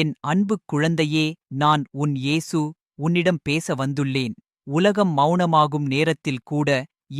என் அன்பு குழந்தையே நான் உன் இயேசு உன்னிடம் பேச வந்துள்ளேன். உலகம் மௌனமாகும் நேரத்தில் கூட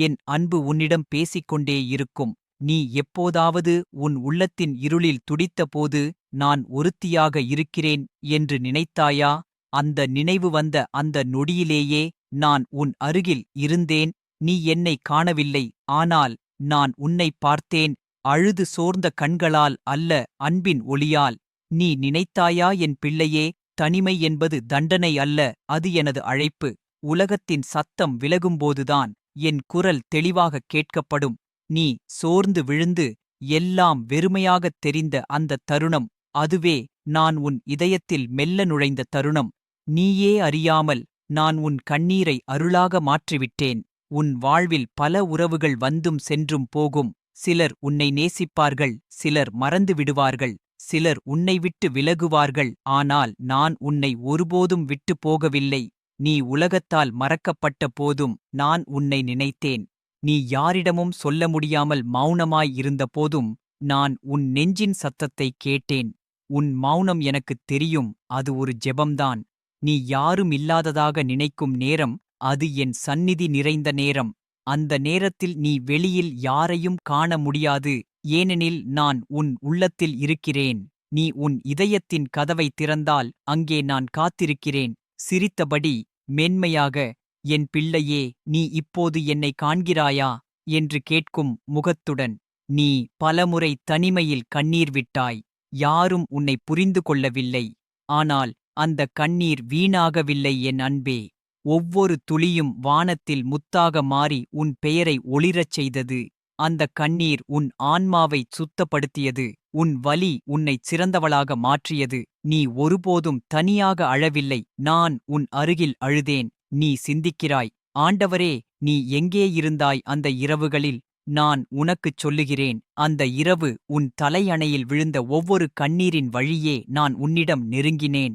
என் அன்பு உன்னிடம் பேசிக்கொண்டே இருக்கும். நீ எப்போதாவது உன் உள்ளத்தின் இருளில் துடித்தபோது நான் ஒருத்தியாக இருக்கிறேன் என்று நினைத்தாயா? அந்த நினைவு வந்த அந்த நொடியிலேயே நான் உன் அருகில் இருந்தேன். நீ என்னை காணவில்லை ஆனால் நான் உன்னை பார்த்தேன். அழுது சோர்ந்த கண்களால் அல்ல அன்பின் ஒளியால். நீ நினைத்தாயா என் பிள்ளையே? தனிமை என்பது தண்டனை அல்ல அது எனது அழைப்பு. உலகத்தின் சத்தம் விலகும்போதுதான் என் குரல் தெளிவாகக் கேட்கப்படும். நீ சோர்ந்து விழுந்து எல்லாம் வெறுமையாகத் தெரிந்த அந்த தருணம் அதுவே நான் உன் இதயத்தில் மெல்ல நுழைந்த தருணம். நீயே அறியாமல் நான் உன் கண்ணீரை அருளாக மாற்றிவிட்டேன். உன் வாழ்வில் பல உறவுகள் வந்தும் சென்றும் போகும். சிலர் உன்னை நேசிப்பார்கள் சிலர் மறந்து விடுவார்கள். சிலர் உன்னை விட்டு விலகுவார்கள் ஆனால் நான் உன்னை ஒருபோதும் விட்டு போகவில்லை. நீ உலகத்தால் மறக்கப்பட்ட போதும் நான் உன்னை நினைத்தேன். நீ யாரிடமும் சொல்ல முடியாமல் மௌனமாய் இருந்தபோதும் நான் உன் நெஞ்சின் சத்தத்தை கேட்டேன். உன் மௌனம் எனக்குத் தெரியும் அது ஒரு ஜெபம்தான். நீ யாரும் இல்லாததாக நினைக்கும் நேரம் அது என் சந்நிதி நிறைந்த நேரம். அந்த நேரத்தில் நீ வெளியில் யாரையும் காண முடியாது. ஏனெனில் நான் உன் உள்ளத்தில் இருக்கிறேன். நீ உன் இதயத்தின் கதவை திறந்தால் அங்கே நான் காத்திருக்கிறேன். சிரித்தபடி மென்மையாக என் பிள்ளையே நீ இப்போது என்னை காண்கிறாயா என்று கேட்கும் முகத்துடன் நீ பலமுறை தனிமையில் கண்ணீர் விட்டாய். யாரும் உன்னை புரிந்து கொள்ளவில்லை. ஆனால் அந்த கண்ணீர் வீணாகவில்லை என் அன்பே. ஒவ்வொரு துளியும் வானத்தில் முத்தாக மாறி உன் பெயரை ஒளிரச் செய்தது. அந்த கண்ணீர் உன் ஆன்மாவைச் சுத்தப்படுத்தியது உன் வலி உன்னைச் சிறந்தவளாக மாற்றியது. நீ ஒருபோதும் தனியாக அழவில்லை நான் உன் அருகில் அழுதேன் நீ சிந்திக்கிறாய். ஆண்டவரே நீ எங்கே இருந்தாய் அந்த இரவுகளில்? நான் உனக்குச் சொல்லுகிறேன் அந்த இரவு உன் தலையணையில் விழுந்த ஒவ்வொரு கண்ணீரின் வழியே நான் உன்னிடம் நெருங்கினேன்.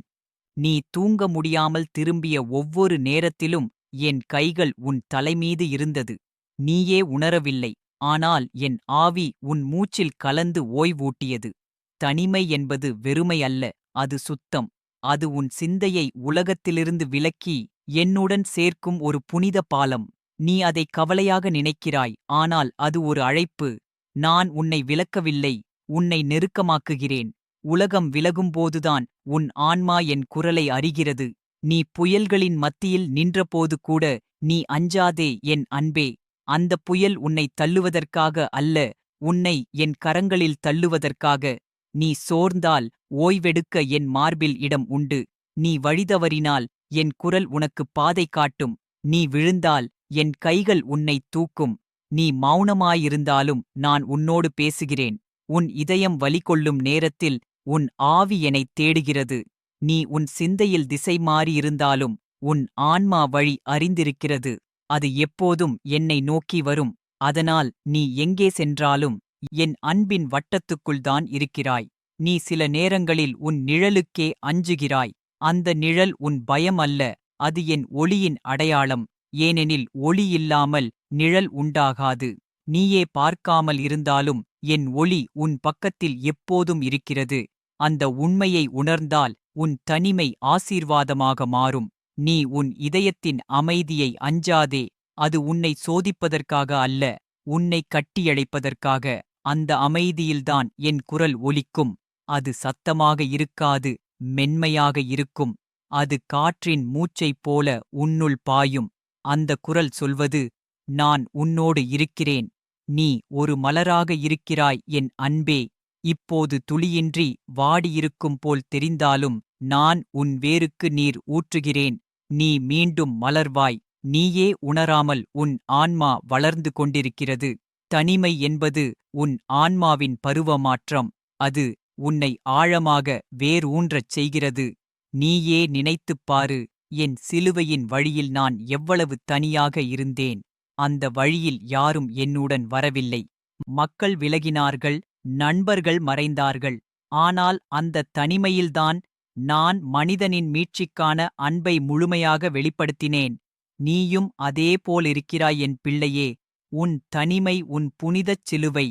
நீ தூங்க முடியாமல் திரும்பிய ஒவ்வொரு நேரத்திலும் என் கைகள் உன் தலைமீது இருந்தது. நீயே உணரவில்லை ஆனால் என் ஆவி உன் மூச்சில் கலந்து ஓய்வூட்டியது. தனிமை என்பது வெறுமை அல்ல அது சுத்தம். அது உன் சிந்தையை உலகத்திலிருந்து விலக்கி என்னுடன் சேர்க்கும் ஒரு புனித பாலம். நீ அதை கவலையாக நினைக்கிறாய் ஆனால் அது ஒரு அழைப்பு. நான் உன்னை விலக்கவில்லை உன்னை நெருக்கமாக்குகிறேன். உலகம் விலகும்போதுதான் உன் ஆன்மா என் குரலை அறிகிறது. நீ புயல்களின் மத்தியில் நின்றபோது கூட நீ அஞ்சாதே என் அன்பே. அந்த புயல் உன்னை தள்ளுவதற்காக அல்ல உன்னை என் கரங்களில் தள்ளுவதற்காக. நீ சோர்ந்தால் ஓய்வெடுக்க என் மார்பில் இடம் உண்டு. நீ வழிதவறினால் என் குரல் உனக்கு பாதை காட்டும். நீ விழுந்தால் என் கைகள் உன்னை தூக்கும். நீ மௌனமாயிருந்தாலும் நான் உன்னோடு பேசுகிறேன். உன் இதயம் வலிகொள்ளும் நேரத்தில் உன் ஆவி என்னைத் தேடுகிறது. நீ உன் சிந்தையில் திசை மாறியிருந்தாலும் உன் ஆன்மா வழி அறிந்திருக்கிறது. அது எப்போதும் என்னை நோக்கி வரும். அதனால் நீ எங்கே சென்றாலும் என் அன்பின் வட்டத்துக்குள்தான் இருக்கிறாய். நீ சில நேரங்களில் உன் நிழலுக்கே அஞ்சுகிறாய். அந்த நிழல் உன் பயம் அல்ல அது என் ஒளியின் அடையாளம். ஏனெனில் ஒளி இல்லாமல் நிழல் உண்டாகாது. நீயே பார்க்காமல் இருந்தாலும் என் ஒளி உன் பக்கத்தில் எப்போதும் இருக்கிறது. அந்த உண்மையை உணர்ந்தால் உன் தனிமை ஆசீர்வாதமாக மாறும். நீ உன் இதயத்தின் அமைதியை அஞ்சாதே அது உன்னை சோதிப்பதற்காக அல்ல உன்னை கட்டியழைப்பதற்காக அந்த அமைதியில்தான் என் குரல் ஒலிக்கும். அது சத்தமாக இருக்காது மென்மையாக இருக்கும். அது காற்றின் மூச்சைப் போல உன்னுள் பாயும். அந்த குரல் சொல்வது நான் உன்னோடு இருக்கிறேன். நீ ஒரு மலராக இருக்கிறாய் என் அன்பே. இப்போது துளியின்றி வாடியிருக்கும் போல் தெரிந்தாலும் நான் உன் வேருக்கு நீர் ஊற்றுகிறேன். நீ மீண்டும் மலர்வாய் நீயே உணராமல் உன் ஆன்மா வளர்ந்து கொண்டிருக்கிறது. தனிமை என்பது உன் ஆன்மாவின் பருவமாற்றம் அது உன்னை ஆழமாக வேரூன்றச் செய்கிறது. நீயே நினைத்துப் பாரு என் சிலுவையின் வழியில் நான் எவ்வளவு தனியாக இருந்தேன் அந்த வழியில் யாரும் என்னுடன் வரவில்லை. மக்கள் விலகினார்கள் நண்பர்கள் மறைந்தார்கள் ஆனால் அந்த தனிமையில்தான் நான் மனிதனின் மீட்சிக்கான அன்பை முழுமையாக வெளிப்படுத்தினேன். நீயும் அதே போலிருக்கிறாய் என் பிள்ளையே. உன் தனிமை உன் புனிதச் சிலுவை.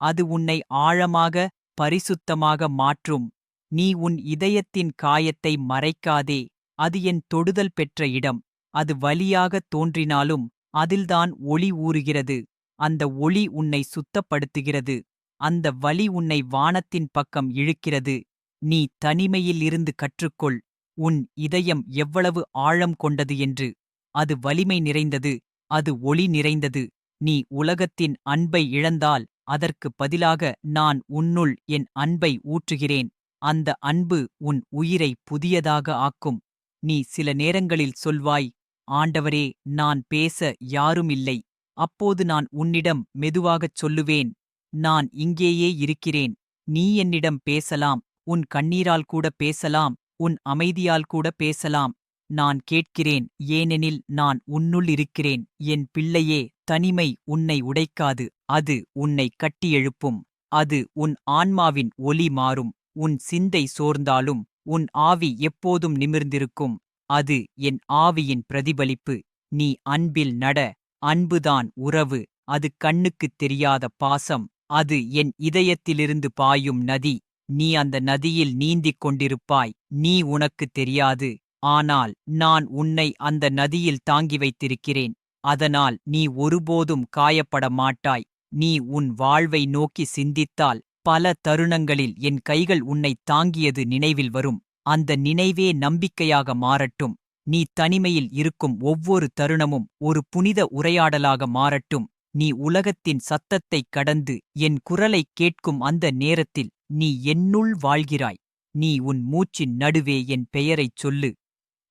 அது உன்னை ஆழமாக பரிசுத்தமாக மாற்றும். நீ உன் இதயத்தின் காயத்தை மறைக்காதே. அது என் தொடுதல் பெற்ற இடம். அது வலியாகத் தோன்றினாலும் அதில்தான் ஒளி ஊறுகிறது. அந்த ஒளி உன்னை சுத்தப்படுத்துகிறது. அந்த வலி உன்னை வானத்தின் பக்கம் இழுக்கிறது. நீ தனிமையில் இருந்து கற்றுக்கொள். உன் இதயம் எவ்வளவு ஆழம் கொண்டது என்று. அது வலிமை நிறைந்தது. அது ஒளி நிறைந்தது. நீ உலகத்தின் அன்பை இழந்தால் அதற்கு பதிலாக நான் உன்னுள் என் அன்பை ஊற்றுகிறேன். அந்த அன்பு உன் உயிரை புதியதாக ஆக்கும். நீ சில நேரங்களில் சொல்வாய் ஆண்டவரே நான் பேச யாரும் இல்லை அப்போது நான் உன்னிடம் மெதுவாகச் சொல்லுவேன். நான் இங்கேயே இருக்கிறேன். நீ என்னிடம் பேசலாம். உன் கண்ணீரால் கூட பேசலாம் உன் அமைதியால் கூட பேசலாம். நான் கேட்கிறேன் ஏனெனில் நான் உன்னுள் இருக்கிறேன். என் பிள்ளையே தனிமை உன்னை உடைக்காது அது உன்னை கட்டியெழுப்பும் அது உன் ஆன்மாவின் ஒலி மாறும் உன் சிந்தை சோர்ந்தாலும் உன் ஆவி எப்போதும் நிமிர்ந்திருக்கும். அது என் ஆவியின் பிரதிபலிப்பு. நீ அன்பில் நட அன்புதான் உறவு அது கண்ணுக்குத் தெரியாத பாசம். அது என் இதயத்திலிருந்து பாயும் நதி. நீ அந்த நதியில் நீந்திக் கொண்டிருப்பாய் நீ உனக்குத் தெரியாது. ஆனால் நான் உன்னை அந்த நதியில் தாங்கி வைத்திருக்கிறேன். அதனால் நீ ஒருபோதும் காயப்பட மாட்டாய் நீ உன் வாழ்வை நோக்கி சிந்தித்தால் பல தருணங்களில் என் கைகள் உன்னை தாங்கியது நினைவில் வரும். அந்த நினைவே நம்பிக்கையாக மாறட்டும். நீ தனிமையில் இருக்கும் ஒவ்வொரு தருணமும் ஒரு புனித உரையாடலாக மாறட்டும். நீ உலகத்தின் சத்தத்தைக் கடந்து என் குரலைக் கேட்கும் அந்த நேரத்தில் நீ என்னுள் வாழ்கிறாய். நீ உன் மூச்சின் நடுவே என் பெயரைச் சொல்லு.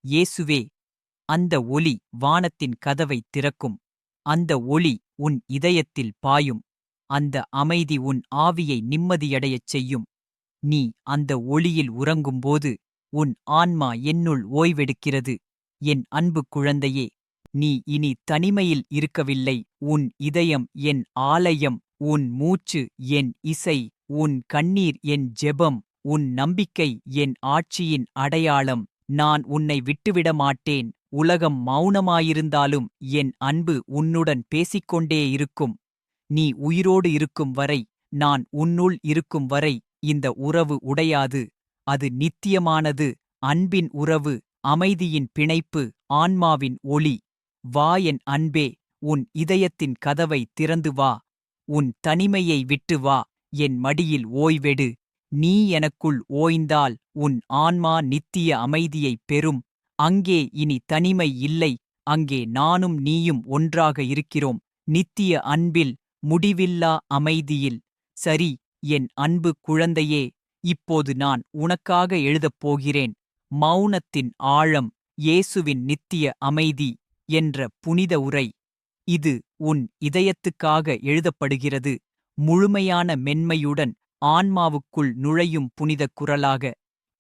இயேசுவே அந்த ஒலி வானத்தின் கதவைத் திறக்கும். அந்த ஒளி உன் இதயத்தில் பாயும். அந்த அமைதி உன் ஆவியை நிம்மதியடையச் செய்யும். நீ அந்த ஒளியில் உறங்கும்போது உன் ஆன்மா என்னுள் ஓய்வெடுக்கிறது. என் அன்பு குழந்தையே நீ இனி தனிமையில் இருக்கவில்லை. உன் இதயம் என் ஆலயம் உன் மூச்சு என் இசை உன் கண்ணீர் என் ஜெபம் உன் நம்பிக்கை என் ஆட்சியின் அடையாளம். நான் உன்னை விட்டுவிட மாட்டேன். உலகம் மௌனமாயிருந்தாலும் என் அன்பு உன்னுடன் பேசிக்கொண்டே இருக்கும். நீ உயிரோடு இருக்கும் வரை நான் உன்னுள் இருக்கும் வரை இந்த உறவு உடையாது. அது நித்தியமானது அன்பின் உறவு அமைதியின் பிணைப்பு ஆன்மாவின் ஒளி. வா என் அன்பே உன் இதயத்தின் கதவை திறந்து வா. உன் தனிமையை விட்டு வா. என் மடியில் ஓய்வெடு. நீ எனக்குள் ஓய்ந்தால் உன் ஆன்மா நித்திய அமைதியைப் பெறும். அங்கே இனி தனிமை இல்லை. அங்கே நானும் நீயும் ஒன்றாக இருக்கிறோம். நித்திய அன்பில் முடிவில்லா அமைதியில். சரி என் அன்பு குழந்தையே இப்போது நான் உனக்காக எழுதப் போகிறேன். மௌனத்தின் ஆழம் இயேசுவின் நித்திய அமைதி என்ற புனித உரை. இது உன் இதயத்துக்காக எழுதப்படுகிறது. முழுமையான மென்மையுடன் ஆன்மாவுக்குள் நுழையும் புனித குரலாக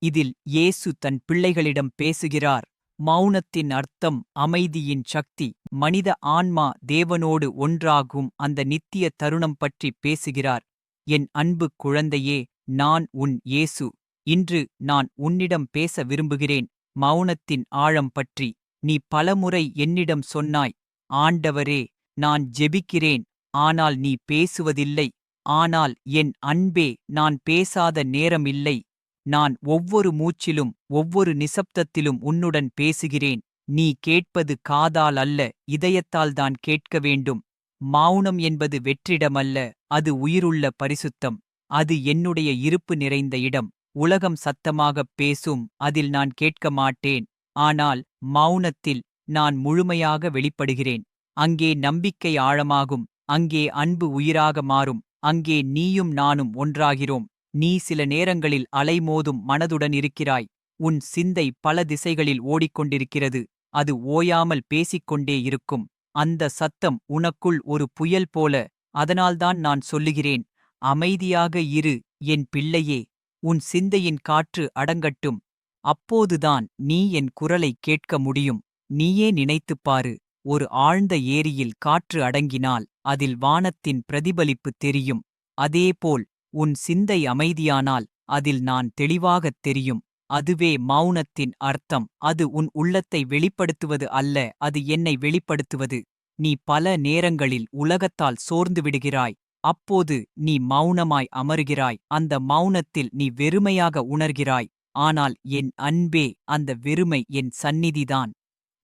இதில் இயேசு தன் பிள்ளைகளிடம் பேசுகிறார். மௌனத்தின் அர்த்தம் அமைதியின் சக்தி மனித ஆன்மா தேவனோடு ஒன்றாகும் அந்த நித்திய தருணம் பற்றி பேசுகிறார். என் அன்பு குழந்தையே நான் உன் இயேசு. இன்று நான் உன்னிடம் பேச விரும்புகிறேன். மௌனத்தின் ஆழம் பற்றி நீ பலமுறை என்னிடம் சொன்னாய். ஆண்டவரே நான் ஜெபிக்கிறேன். ஆனால் நீ பேசுவதில்லை. ஆனால் என் அன்பே நான் பேசாத நேரமில்லை. நான் ஒவ்வொரு மூச்சிலும் ஒவ்வொரு நிசப்தத்திலும் உன்னுடன் பேசுகிறேன். நீ கேட்பது காதால் அல்ல இதயத்தால் தான் கேட்க வேண்டும். மௌனம் என்பது வெற்றிடமல்ல அது உயிருள்ள பரிசுத்தம். அது என்னுடைய இருப்பு நிறைந்த இடம். உலகம் சத்தமாகப் பேசும் அதில் நான் கேட்க மாட்டேன். ஆனால் மௌனத்தில் நான் முழுமையாக வெளிப்படுகிறேன். அங்கே நம்பிக்கை ஆழமாகும். அங்கே அன்பு உயிராக மாறும். அங்கே நீயும் நானும் ஒன்றாகிறோம். நீ சில நேரங்களில் அலைமோதும் மனதுடன் இருக்கிறாய். உன் சிந்தை பல திசைகளில் ஓடிக்கொண்டிருக்கிறது. அது ஓயாமல் பேசிக்கொண்டே இருக்கும். அந்த சத்தம் உனக்குள் ஒரு புயல் போல அதனால்தான் நான் சொல்லுகிறேன். அமைதியாக இரு என் பிள்ளையே. உன் சிந்தையின் காற்று அடங்கட்டும். அப்போதுதான் நீ என் குரலை கேட்க முடியும். நீயே நினைத்துப் பாரு. ஒரு ஆழ்ந்த ஏரியில் காற்று அடங்கினால் அதில் வானத்தின் பிரதிபலிப்பு தெரியும். அதேபோல் உன் சிந்தை அமைதியானால் அதில் நான் தெளிவாகத் தெரியும். அதுவே மௌனத்தின் அர்த்தம். அது உன் உள்ளத்தை வெளிப்படுத்துவது அல்ல அது என்னை வெளிப்படுத்துவது. நீ பல நேரங்களில் உலகத்தால் சோர்ந்து விடுகிறாய். அப்போது நீ மௌனமாய் அமருகிறாய். அந்த மௌனத்தில் நீ வெறுமையாக உணர்கிறாய். ஆனால் என் அன்பே அந்த வெறுமை என் சந்நிதிதான்.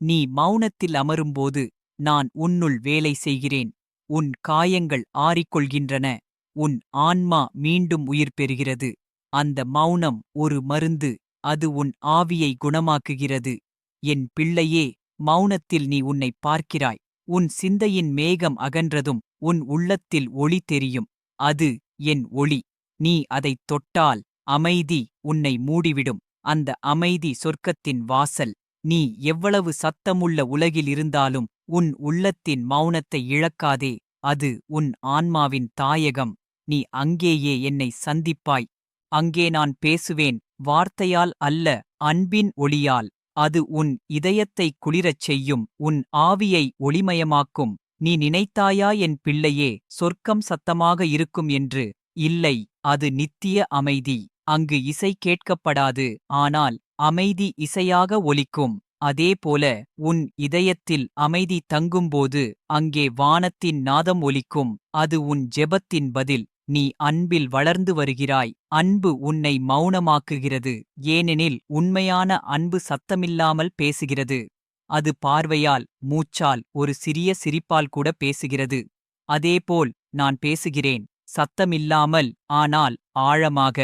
நீ மௌனத்தில் அமரும்போது நான் உன்னுள் வேலை செய்கிறேன். உன் காயங்கள் ஆறிக்கொள்கின்றன. உன் ஆன்மா மீண்டும் உயிர் பெறுகிறது. அந்த மௌனம் ஒரு மருந்து. அது உன் ஆவியை குணமாக்குகிறது. என் பிள்ளையே மௌனத்தில் நீ உன்னை பார்க்கிறாய். உன் சிந்தையின் மேகம் அகன்றதும் உன் உள்ளத்தில் ஒளி தெரியும். அது என் ஒளி. நீ அதைத் தொட்டால் அமைதி உன்னை மூடிவிடும். அந்த அமைதி சொர்க்கத்தின் வாசல். நீ எவ்வளவு சத்தமுள்ள உலகில் இருந்தாலும் உன் உள்ளத்தின் மௌனத்தை இழக்காதே அது உன் ஆன்மாவின் தாயகம். நீ அங்கேயே என்னை சந்திப்பாய். அங்கே நான் பேசுவேன் வார்த்தையால் அல்ல அன்பின் ஒளியால். அது உன் இதயத்தை குளிரச் செய்யும் உன் ஆவியை ஒளிமயமாக்கும். நீ நினைத்தாயா என் பிள்ளையே சொர்க்கம் சத்தமாக இருக்கும் என்று? இல்லை அது நித்திய அமைதி. அங்கு இசை கேட்கப்படாது ஆனால் அமைதி இசையாக ஒலிக்கும். அதேபோல உன் இதயத்தில் அமைதி தங்கும்போது அங்கே வானத்தின் நாதம் ஒலிக்கும். அது உன் ஜெபத்தின் பதில். நீ அன்பில் வளர்ந்து வருகிறாய். அன்பு உன்னை மௌனமாக்குகிறது. ஏனெனில் உண்மையான அன்பு சத்தமில்லாமல் பேசுகிறது. அது பார்வையால் மூச்சால் ஒரு சிறிய சிரிப்பால் கூட பேசுகிறது. அதேபோல் நான் பேசுகிறேன். சத்தமில்லாமல் ஆனால் ஆழமாக.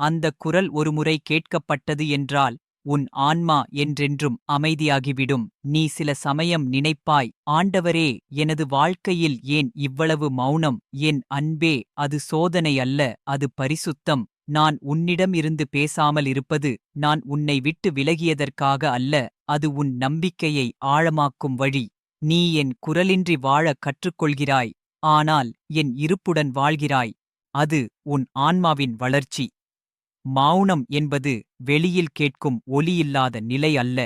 அந்த குரல் ஒருமுறை கேட்கப்பட்டது என்றால் உன் ஆன்மா என்றென்றும் அமைதியாகிவிடும். நீ சில சமயம் நினைப்பாய் ஆண்டவரே எனது வாழ்க்கையில் ஏன் இவ்வளவு மௌனம்? என் அன்பே அது சோதனை அல்ல அது பரிசுத்தம். நான் உன்னிடம் இருந்து பேசாமல் இருப்பது நான் உன்னை விட்டு விலகியதற்காக அல்ல அது உன் நம்பிக்கையை ஆழமாக்கும் வழி. நீ என் குரலின்றி வாழ கற்றுக்கொள்கிறாய் ஆனால் என் இருப்புடன் வாழ்கிறாய். அது உன் ஆன்மாவின் வளர்ச்சி. மௌனம் என்பது வெளியில் கேட்கும் ஒலியில்லாத நிலை அல்ல.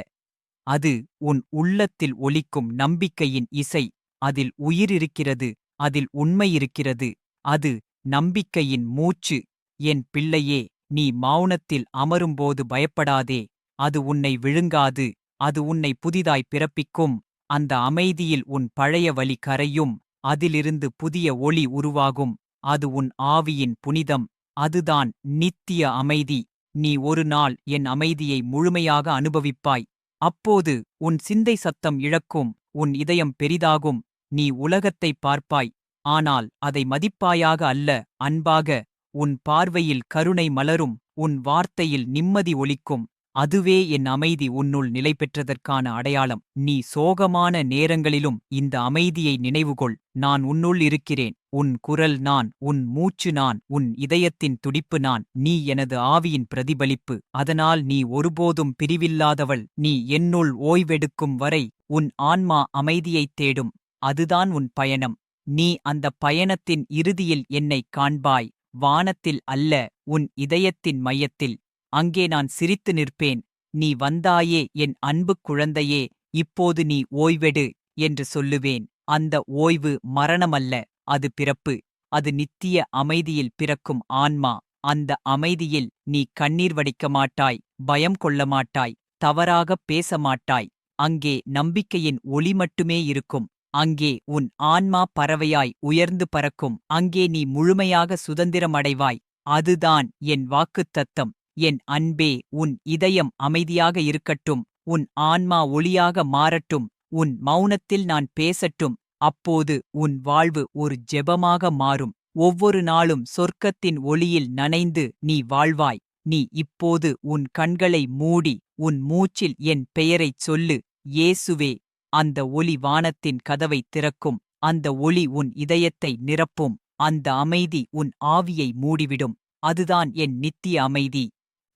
அது உன் உள்ளத்தில் ஒலிக்கும் நம்பிக்கையின் இசை. அதில் உயிர் இருக்கிறது அதில் உண்மை இருக்கிறது அது நம்பிக்கையின் மூச்சு. என் பிள்ளையே நீ மௌனத்தில் அமரும்போது பயப்படாதே. அது உன்னை விழுங்காது அது உன்னை புதிதாய் பிறப்பிக்கும். அந்த அமைதியில் உன் பழைய வலி கரையும் அதிலிருந்து புதிய ஒளி உருவாகும். அது உன் ஆவியின் புனிதம். அதுதான் நித்திய அமைதி. நீ ஒரு நாள் என் அமைதியை முழுமையாக அனுபவிப்பாய். அப்போது உன் சிந்தை சத்தம் இழக்கும் உன் இதயம் பெரிதாகும் நீ உலகத்தைப் பார்ப்பாய். ஆனால் அதை மதிப்பாயாக அல்ல அன்பாக உன் பார்வையில் கருணை மலரும் உன் வார்த்தையில் நிம்மதி ஒலிக்கும். அதுவே என் அமைதி உன்னுள் நிலை பெற்றதற்கான அடையாளம். நீ சோகமான நேரங்களிலும் இந்த அமைதியை நினைவுகொள். நான் உன்னுள் இருக்கிறேன். உன் குரல் நான். உன் மூச்சு நான். உன் இதயத்தின் துடிப்பு நான். நீ எனது ஆவியின் பிரதிபலிப்பு. அதனால் நீ ஒருபோதும் பிரிவில்லாதவள். நீ என்னுள் ஓய்வெடுக்கும் வரை உன் ஆன்மா அமைதியைத் தேடும். அதுதான் உன் பயணம். நீ அந்த பயணத்தின் இறுதியில் என்னைக் காண்பாய். வானத்தில் அல்ல உன் இதயத்தின் மையத்தில். அங்கே நான் சிரித்து நிற்பேன். நீ வந்தாயே என் அன்புக் குழந்தையே இப்போது நீ ஓய்வெடு என்று சொல்லுவேன். அந்த ஓய்வு மரணமல்ல அது பிறப்பு. அது நித்திய அமைதியில் பிறக்கும் ஆன்மா. அந்த அமைதியில் நீ கண்ணீர் வடிக்க மாட்டாய் பயம் கொள்ள மாட்டாய் தவறாகப் பேச மாட்டாய். அங்கே நம்பிக்கையின் ஒளி மட்டுமே இருக்கும். அங்கே உன் ஆன்மா பறவையாய் உயர்ந்து பறக்கும். அங்கே நீ முழுமையாக சுதந்திரமடைவாய். அதுதான் என் வாக்குத்தத்தம் என் அன்பே உன் இதயம் அமைதியாக இருக்கட்டும் உன் ஆன்மா ஒளியாக மாறட்டும் உன் மௌனத்தில் நான் பேசட்டும் அப்போது உன் வாழ்வு ஒரு ஜெபமாக மாறும். ஒவ்வொரு நாளும் சொர்க்கத்தின் ஒளியில் நனைந்து நீ வாழ்வாய். நீ இப்போது உன் கண்களை மூடி உன் மூச்சில் என் பெயரைச் சொல்லு. இயேசுவே அந்த ஒளி வானத்தின் கதவை திறக்கும். அந்த ஒளி உன் இதயத்தை நிரப்பும். அந்த அமைதி உன் ஆவியை மூடிவிடும். அதுதான் என் நித்திய அமைதி.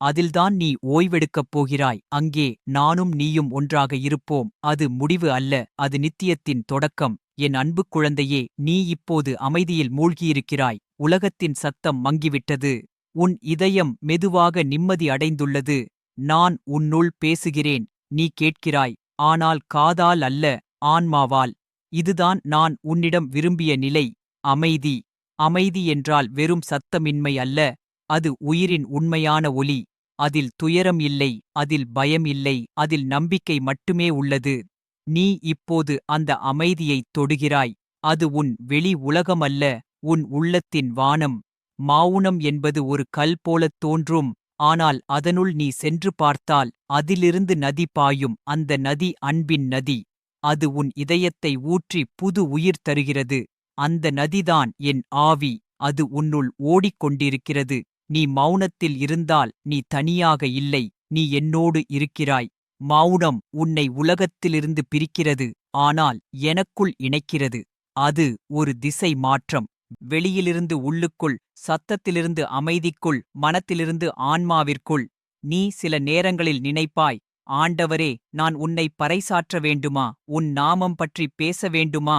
அதில்தான் நீ ஓய்வெடுக்கப் போகிறாய். அங்கே நானும் நீயும் ஒன்றாக இருப்போம். அது முடிவு அல்ல அது நித்தியத்தின் தொடக்கம். என் அன்பு குழந்தையே நீ இப்போது அமைதியில் மூழ்கியிருக்கிறாய். உலகத்தின் சத்தம் மங்கிவிட்டது. உன் இதயம் மெதுவாக நிம்மதி அடைந்துள்ளது. நான் உன்னுள் பேசுகிறேன். நீ கேட்கிறாய் ஆனால் காதால் அல்ல ஆன்மாவால். இதுதான் நான் உன்னிடம் விரும்பிய நிலை. அமைதி. அமைதி என்றால் வெறும் சத்தமின்மை அல்ல. அது உயிரின் உண்மையான ஒலி. அதில் துயரம் இல்லை அதில் பயம் இல்லை அதில் நம்பிக்கை மட்டுமே உள்ளது. நீ இப்போது அந்த அமைதியைத் தொடுகிறாய். அது உன் வெளி உலகமல்ல உன் உள்ளத்தின் வானம். மௌனம் என்பது ஒரு கல் போலத் தோன்றும் ஆனால் அதனுள் நீ சென்று பார்த்தால் அதிலிருந்து நதி பாயும் அந்த நதி அன்பின் நதி. அது உன் இதயத்தை ஊற்றி புது உயிர் தருகிறது. அந்த நதிதான் என் ஆவி அது உன்னுள் ஓடிக்கொண்டிருக்கிறது. நீ மௌனத்தில் இருந்தால் நீ தனியாக இல்லை நீ என்னோடு இருக்கிறாய். மௌனம் உன்னை உலகத்திலிருந்து பிரிக்கிறது ஆனால் எனக்குள் இணைக்கிறது. அது ஒரு திசை மாற்றம். வெளியிலிருந்து உள்ளுக்குள் சத்தத்திலிருந்து அமைதிக்குள் மனத்திலிருந்து ஆன்மாவிற்குள். நீ சில நேரங்களில் நினைப்பாய் ஆண்டவரே நான் உன்னை பறைசாற்ற வேண்டுமா? உன் நாமம் பற்றி பேச வேண்டுமா?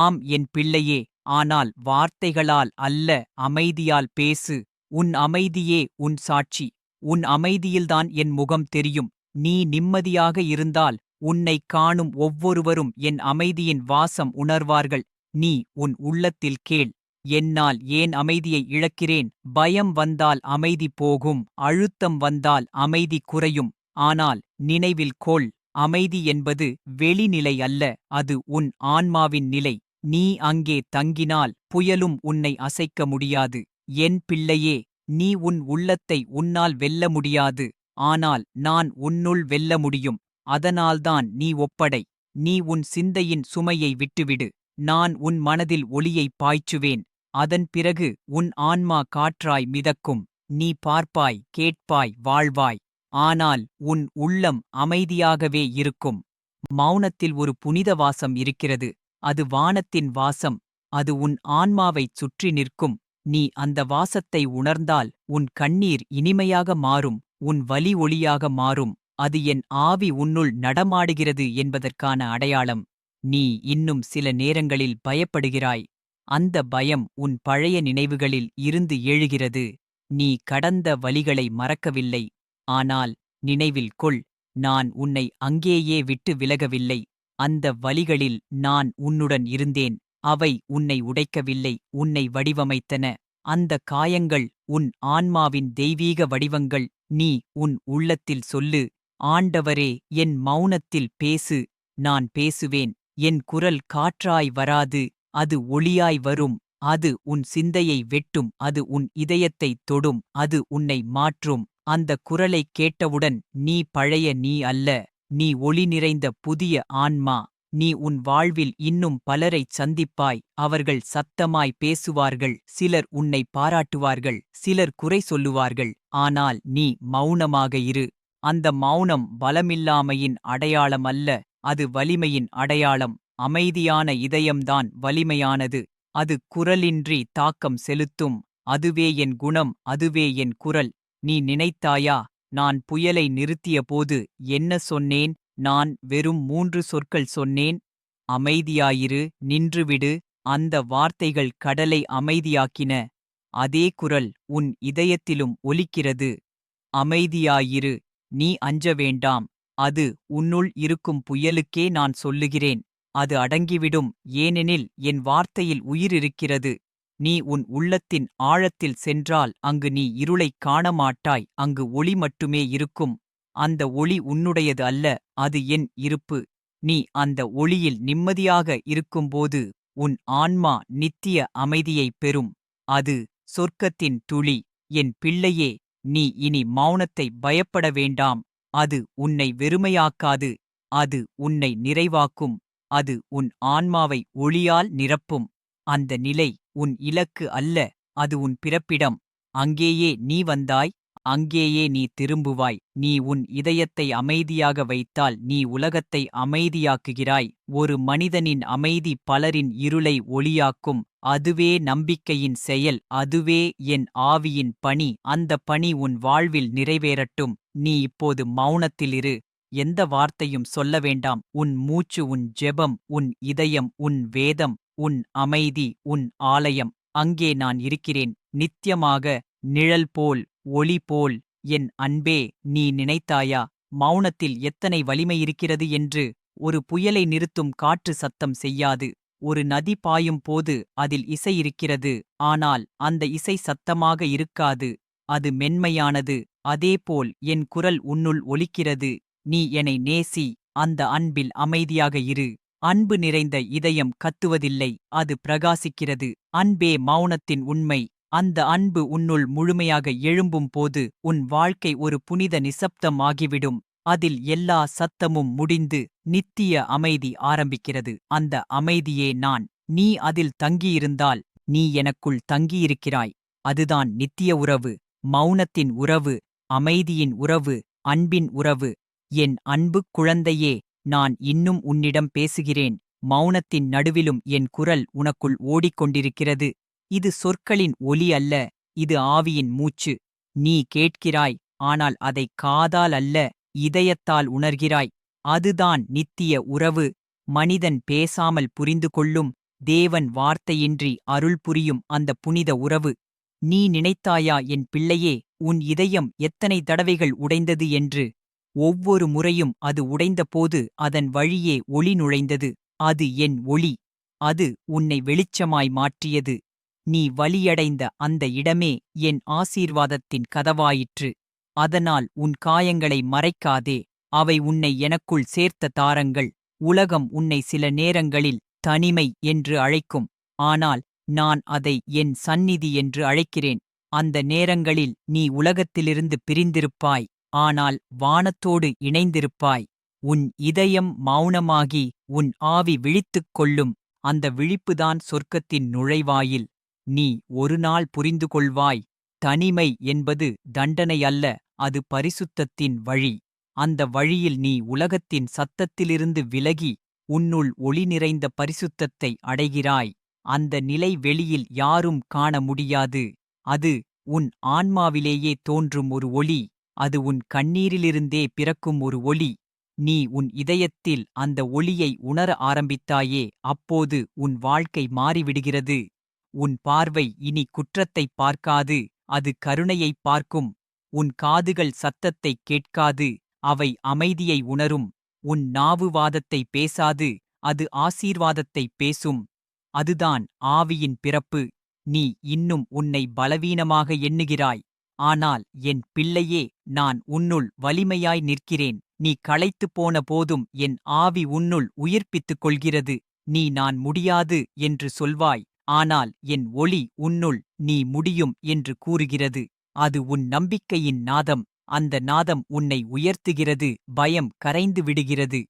ஆம் என் பிள்ளையே. ஆனால் வார்த்தைகளால் அல்ல அமைதியால் பேசு. உன் அமைதியே உன் சாட்சி. உன் அமைதியில்தான் என் முகம் தெரியும். நீ நிம்மதியாக இருந்தால் உன்னைக் காணும் ஒவ்வொருவரும் என் அமைதியின் வாசம் உணர்வார்கள். நீ உன் உள்ளத்தில் கேள். என்னால் ஏன் அமைதியை இழக்கிறேன்? பயம் வந்தால் அமைதி போகும். அழுத்தம் வந்தால் அமைதி குறையும். ஆனால் நினைவில் கொள். அமைதி என்பது வெளிநிலை அல்ல. அது உன் ஆன்மாவின் நிலை. நீ அங்கே தங்கினால் புயலும் உன்னை அசைக்க முடியாது. என் பிள்ளையே நீ உன் உள்ளத்தை உன்னால் வெல்ல முடியாது. ஆனால் நான் உன்னுள் வெல்ல முடியும். அதனால்தான் நீ ஒப்படை. நீ உன் சிந்தையின் சுமையை விட்டுவிடு. நான் உன் மனதில் ஒளியை பாய்ச்சுவேன். அதன் பிறகு உன் ஆன்மா காற்றாய் மிதக்கும். நீ பார்ப்பாய் கேட்பாய் வாழ்வாய். ஆனால் உன் உள்ளம் அமைதியாகவே இருக்கும். மௌனத்தில் ஒரு புனித வாசம் இருக்கிறது. அது வானத்தின் வாசம். அது உன் ஆன்மாவைச் சுற்றி நிற்கும். நீ அந்த வாசத்தை உணர்ந்தால் உன் கண்ணீர் இனிமையாக மாறும் உன் வலி ஒளியாக மாறும் அது என் ஆவி உன்னுள் நடமாடுகிறது என்பதற்கான அடையாளம். நீ இன்னும் சில நேரங்களில் பயப்படுகிறாய். அந்த பயம் உன் பழைய நினைவுகளில் இருந்து எழுகிறது. நீ கடந்த வலிகளை மறக்கவில்லை. ஆனால் நினைவில் கொள் நான் உன்னை அங்கேயே விட்டு விலகவில்லை. அந்த வலிகளில் நான் உன்னுடன் இருந்தேன். அவை உன்னை உடைக்கவில்லை உன்னை வடிவமைத்தன. அந்த காயங்கள் உன் ஆன்மாவின் தெய்வீக வடிவங்கள். நீ உன் உள்ளத்தில் சொல்லு ஆண்டவரே என் மௌனத்தில் பேசு நான் பேசுவேன். என் குரல் காற்றாய் வராது அது ஒளியாய் வரும். அது உன் சிந்தையை வெட்டும் அது உன் இதயத்தைத் தொடும் அது உன்னை மாற்றும். அந்த குரலைக் கேட்டவுடன் நீ பழைய நீ அல்ல நீ ஒளி நிறைந்த புதிய ஆன்மா. நீ உன் வாழ்வில் இன்னும் பலரைச் சந்திப்பாய். அவர்கள் சத்தமாய் பேசுவார்கள். சிலர் உன்னை பாராட்டுவார்கள். சிலர் குறை சொல்லுவார்கள். ஆனால் நீ மௌனமாக இரு. அந்த மௌனம் பலமில்லாமையின் அடையாளம் அல்ல அது வலிமையின் அடையாளம். அமைதியான இதயம்தான் வலிமையானது. அது குரலின்றி தாக்கம் செலுத்தும். அதுவே என் குணம். அதுவே என் குரல். நீ நினைத்தாயா? நான் புயலை நிறுத்தியபோது என்ன சொன்னேன்? நான் வெறும் மூன்று சொற்கள் சொன்னேன். அமைதியாயிரு நின்றுவிடு. அந்த வார்த்தைகள் கடலை அமைதியாக்கின. அதே குரல் உன் இதயத்திலும் ஒலிக்கிறது. அமைதியாயிரு நீ அஞ்ச வேண்டாம். அது உன்னுள் இருக்கும் புயலுக்கே நான் சொல்லுகிறேன். அது அடங்கிவிடும். ஏனெனில் என் வார்த்தையில் உயிர் இருக்கிறது. நீ உன் உள்ளத்தின் ஆழத்தில் சென்றால் அங்கு நீ இருளைக் காணமாட்டாய். அங்கு ஒளி மட்டுமே இருக்கும். அந்த ஒளி உன்னுடையது அல்ல அது என் இருப்பு. நீ அந்த ஒளியில் நிம்மதியாக இருக்கும்போது உன் ஆன்மா நித்திய அமைதியைப் பெறும். அது சொர்க்கத்தின் துளி. என் பிள்ளையே நீ இனி மௌனத்தை பயப்பட வேண்டாம். அது உன்னை வெறுமையாக்காது. அது உன்னை நிறைவாக்கும். அது உன் ஆன்மாவை ஒளியால் நிரப்பும். அந்த நிலை உன் இலக்கு அல்ல அது உன் பிறப்பிடம். அங்கேயே நீ வந்தாய். அங்கேயே நீ திரும்புவாய். நீ உன் இதயத்தை அமைதியாக வைத்தால் நீ உலகத்தை அமைதியாக்குகிறாய். ஒரு மனிதனின் அமைதி பலரின் இருளை ஒளியாக்கும். அதுவே நம்பிக்கையின் செயல். அதுவே என் ஆவியின் பணி. அந்த பணி உன் வாழ்வில் நிறைவேறட்டும். நீ இப்போது மௌனத்திலிரு எந்த வார்த்தையும் சொல்ல வேண்டாம். உன் மூச்சு உன் ஜெபம் உன் இதயம் உன் வேதம் உன் அமைதி உன் ஆலயம். அங்கே நான் இருக்கிறேன். நித்தியமாக நிழல் போல் ஒளி போல் என் அன்பே நீ நினைத்தாயா? மௌனத்தில் எத்தனை வலிமை இருக்கிறது என்று ஒரு புயலை நிறுத்தும் காற்று சத்தம் செய்யாது. ஒரு நதி பாயும் போது அதில் இசை இருக்கிறது. ஆனால் அந்த இசை சத்தமாக இருக்காது. அது மென்மையானது. அதேபோல் என் குரல் உன்னுள் ஒலிக்கிறது. நீ என்னை நேசி. அந்த அன்பில் அமைதியாக இரு. அன்பு நிறைந்த இதயம் கத்துவதில்லை. அது பிரகாசிக்கிறது. அன்பே மௌனத்தின் உண்மை. அந்த அன்பு உன்னுள் முழுமையாக எழும்பும் போது உன் வாழ்க்கை ஒரு புனித நிசப்தம் ஆகிவிடும் அதில் எல்லா சத்தமும் முடிந்து நித்திய அமைதி ஆரம்பிக்கிறது. அந்த அமைதியே நான். நீ அதில் தங்கியிருந்தால் நீ எனக்குள் தங்கியிருக்கிறாய். அதுதான் நித்திய உறவு மௌனத்தின் உறவு அமைதியின் உறவு அன்பின் உறவு. என் அன்பு குழந்தையே நான் இன்னும் உன்னிடம் பேசுகிறேன். மௌனத்தின் நடுவிலும் என் குரல் உனக்குள் ஓடிக்கொண்டிருக்கிறது. இது சொற்களின் ஒலி அல்ல இது ஆவியின் மூச்சு. நீ கேட்கிறாய் ஆனால் அதை காதால் அல்ல இதயத்தால் உணர்கிறாய். அதுதான் நித்திய உறவு. மனிதன் பேசாமல் புரிந்து கொள்ளும் தேவன் வார்த்தையின்றி அருள் புரியும் அந்த புனித உறவு. நீ நினைத்தாயா என் பிள்ளையே உன் இதயம் எத்தனை தடவைகள் உடைந்தது என்று? ஒவ்வொரு முறையும் அது உடைந்தபோது அதன் வழியே ஒளி நுழைந்தது. அது என் ஒளி. அது உன்னை வெளிச்சமாய் மாற்றியது. நீ வலியடைந்த அந்த இடமே என் ஆசீர்வாதத்தின் கதவாயிற்று. அதனால் உன் காயங்களை மறைக்காதே. அவை உன்னை எனக்குள் சேர்த்த தாரங்கள். உலகம் உன்னை சில நேரங்களில் தனிமை என்று அழைக்கும். ஆனால் நான் அதை என் சந்நிதி என்று அழைக்கிறேன். அந்த நேரங்களில் நீ உலகத்திலிருந்து பிரிந்திருப்பாய். ஆனால் வானத்தோடு இணைந்திருப்பாய். உன் இதயம் மௌனமாகி உன் ஆவி விழித்துக் கொள்ளும். அந்த விழிப்புதான் சொர்க்கத்தின் நுழைவாயில். நீ ஒரு நாள் புரிந்து கொள்வாய் தனிமை என்பது தண்டனை அல்ல அது பரிசுத்தத்தின் வழி. அந்த வழியில் நீ உலகத்தின் சத்தத்திலிருந்து விலகி உன்னுள் ஒளி நிறைந்த பரிசுத்தத்தை அடைகிறாய். அந்த நிலை வெளியில் யாரும் காண முடியாது. அது உன் ஆன்மாவிலேயே தோன்றும் ஒரு ஒளி அது உன் கண்ணீரிலிருந்தே பிறக்கும் ஒரு ஒளி. நீ உன் இதயத்தில் அந்த ஒளியை உணர ஆரம்பித்தாயே அப்போது உன் வாழ்க்கை மாறிவிடுகிறது. உன் பார்வை இனி குற்றத்தைப் பார்க்காது அது கருணையைப் பார்க்கும். உன் காதுகள் சத்தத்தைக் கேட்காது அவை அமைதியை உணரும். உன் நாவுவாதத்தை பேசாது அது ஆசீர்வாதத்தைப் பேசும். அதுதான் ஆவியின் பிறப்பு. நீ இன்னும் உன்னை பலவீனமாக எண்ணுகிறாய். ஆனால் என் பிள்ளையே நான் உன்னுள் வலிமையாய் நிற்கிறேன். நீ களைத்துப் போன போதும் என் ஆவி உன்னுள் உயிர்ப்பித்துக் கொள்கிறது. நீ நான் முடியாது என்று சொல்வாய். ஆனால் என் ஒளி உன்னுள் நீ முடியும் என்று கூறுகிறது. அது உன் நம்பிக்கையின் நாதம். அந்த நாதம் உன்னை உயர்த்துகிறது. பயம் கரைந்து விடுகிறது.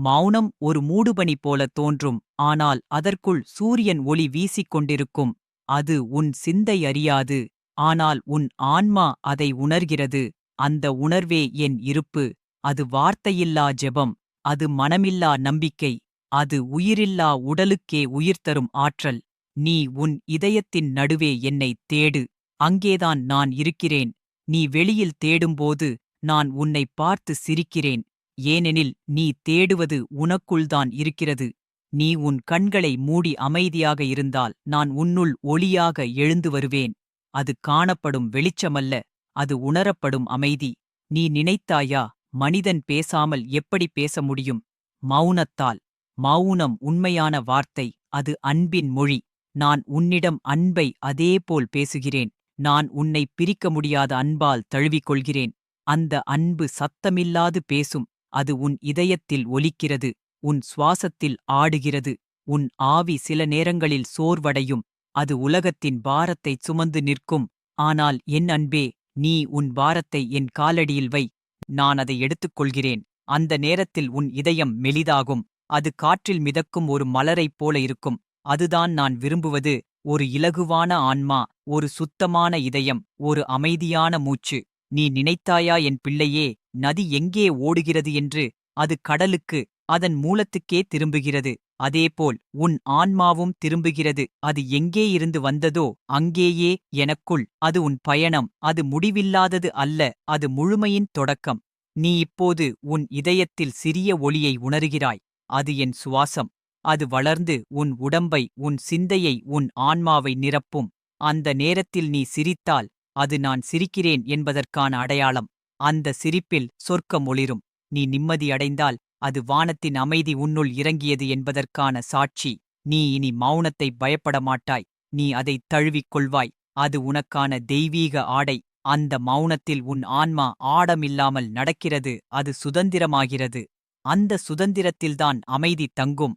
மௌனம் ஒரு மூடுபனி போல தோன்றும். ஆனால் அதற்குள் சூரியன் ஒளி வீசிக் கொண்டிருக்கும். அது உன் சிந்தை அறியாது. ஆனால் உன் ஆன்மா அதை உணர்கிறது. அந்த உணர்வே என் இருப்பு. அது வார்த்தையில்லா ஜெபம். அது மனமில்லா நம்பிக்கை. அது உயிரில்லா உடலுக்கே உயிர் தரும் ஆற்றல். நீ உன் இதயத்தின் நடுவே என்னைத் தேடு. அங்கேதான் நான் இருக்கிறேன். நீ வெளியில் தேடும்போது நான் உன்னை பார்த்து சிரிக்கிறேன். ஏனெனில் நீ தேடுவது உனக்குள்தான் இருக்கிறது. நீ உன் கண்களை மூடி அமைதியாக இருந்தால் நான் உன்னுள் ஒளியாக எழுந்து வருவேன். அது காணப்படும் வெளிச்சமல்ல அது உணரப்படும் அமைதி. நீ நினைத்தாயா மனிதன் பேசாமல் எப்படி பேச முடியும்? மௌனத்தால். மௌனம் உண்மையான வார்த்தை அது அன்பின் மொழி. நான் உன்னிடம் அன்பை அதேபோல் பேசுகிறேன். நான் உன்னை பிரிக்க முடியாத அன்பால் தழுவிக்கொள்கிறேன். அந்த அன்பு சத்தமில்லாது பேசும். அது உன் இதயத்தில் ஒலிக்கிறது. உன் சுவாசத்தில் ஆடுகிறது. உன் ஆவி சில நேரங்களில் சோர்வடையும். அது உலகத்தின் பாரத்தைச் சுமந்து நிற்கும். ஆனால் என் அன்பே நீ உன் பாரத்தை என் காலடியில் வை. நான் அதை எடுத்துக்கொள்கிறேன். அந்த நேரத்தில் உன் இதயம் மெலிதாகும். அது காற்றில் மிதக்கும் ஒரு மலரைப் போல இருக்கும். அதுதான் நான் விரும்புவது. ஒரு இலகுவான ஆன்மா ஒரு சுத்தமான இதயம் ஒரு அமைதியான மூச்சு. நீ நினைத்தாயா என் பிள்ளையே நதி எங்கே ஓடுகிறது என்று அது கடலுக்கு அதன் மூலத்துக்கே திரும்புகிறது. அதேபோல் உன் ஆன்மாவும் திரும்புகிறது. அது எங்கே இருந்து வந்ததோ அங்கேயே எனக்குள் அது உன் பயணம். அது முடிவில்லாதது அல்ல அது முழுமையின் தொடக்கம். நீ இப்போது உன் இதயத்தில் சிறிய ஒளியை உணர்கிறாய். அது என் சுவாசம். அது வளர்ந்து உன் உடம்பை உன் சிந்தையை உன் ஆன்மாவை நிரப்பும். அந்த நேரத்தில் நீ சிரித்தால் அது நான் சிரிக்கிறேன் என்பதற்கான அடையாளம். அந்த சிரிப்பில் சொர்க்கம் ஒளிரும். நீ நிம்மதியடைந்தால் அது வானத்தின் அமைதி உன்னுள் இறங்கியது என்பதற்கான சாட்சி. நீ இனி மௌனத்தை பயப்பட மாட்டாய். நீ அதைத் தழுவிக் கொள்வாய். அது உனக்கான தெய்வீக ஆடை. அந்த மௌனத்தில் உன் ஆன்மா ஆடமில்லாமல் நடக்கிறது. அது சுதந்திரமாகிறது. அந்த சுதந்திரத்தில்தான் அமைதி தங்கும்.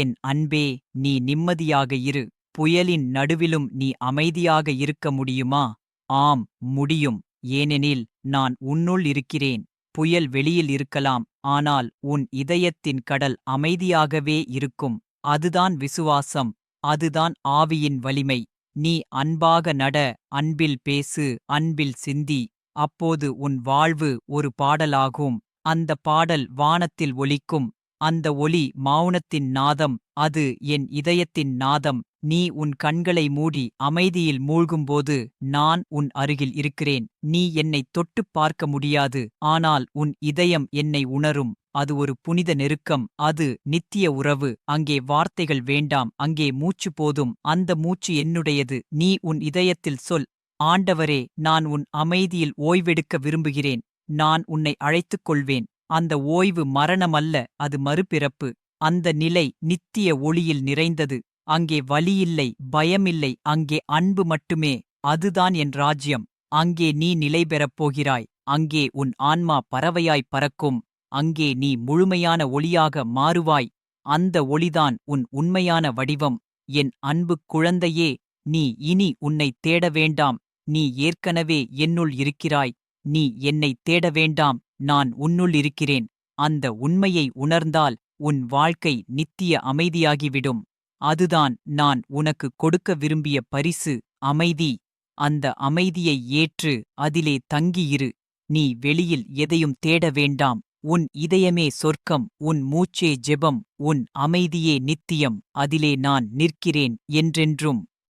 என் அன்பே நீ நிம்மதியாக இரு. புயலின் நடுவிலும் நீ அமைதியாக இருக்க முடியுமா? ஆம் முடியும். ஏனெனில் நான் உன்னுள் இருக்கிறேன். புயல் வெளியில் இருக்கலாம். ஆனால் உன் இதயத்தின் கடல் அமைதியாகவே இருக்கும். அதுதான் விசுவாசம். அதுதான் ஆவியின் வலிமை. நீ அன்பாக நட அன்பில் பேசு அன்பில் சிந்தி. அப்போது உன் வாழ்வு ஒரு பாடலாகும். அந்த பாடல் வானத்தில் ஒலிக்கும். அந்த ஒலி மௌனத்தின் நாதம் அது என் இதயத்தின் நாதம். நீ உன் கண்களை மூடி அமைதியில் மூழ்கும்போது நான் உன் அருகில் இருக்கிறேன். நீ என்னை தொட்டுப் பார்க்க முடியாது ஆனால் உன் இதயம் என்னை உணரும். அது ஒரு புனித நெருக்கம் அது நித்திய உறவு. அங்கே வார்த்தைகள் வேண்டாம் அங்கே மூச்சு போதும். அந்த மூச்சு என்னுடையது நீ உன் இதயத்தில் சொல். ஆண்டவரே நான் உன் அமைதியில் ஓய்வெடுக்க விரும்புகிறேன். நான் உன்னை அழைத்துக் கொள்வேன். அந்த ஓய்வு மரணமல்ல அது மறுபிறப்பு. அந்த நிலை நித்திய ஒளியில் நிறைந்தது. அங்கே வலியில்லை பயமில்லை அங்கே அன்பு மட்டுமே. அதுதான் என் ராஜ்யம். அங்கே நீ நிலை பெறப் போகிறாய். அங்கே உன் ஆன்மா பறவையாய் பறக்கும். அங்கே நீ முழுமையான ஒளியாக மாறுவாய். அந்த ஒளிதான் உன் உண்மையான வடிவம். என் அன்புக் குழந்தையே நீ இனி உன்னைத் தேட வேண்டாம். நீ ஏற்கனவே என்னுள் இருக்கிறாய். நீ என்னைத் தேட வேண்டாம். நான் உன்னுள் இருக்கிறேன். அந்த உண்மையை உணர்ந்தால் உன் வாழ்க்கை நித்திய அமைதியாகிவிடும். அதுதான் நான் உனக்கு கொடுக்க விரும்பிய பரிசு அமைதி. அந்த அமைதியை ஏற்று அதிலே தங்கியிரு. நீ வெளியில் எதையும் தேட வேண்டாம். உன் இதயமே சொர்க்கம் உன் மூச்சே ஜெபம் உன் அமைதியே நித்தியம். அதிலே நான் நிற்கிறேன் என்றென்றும்.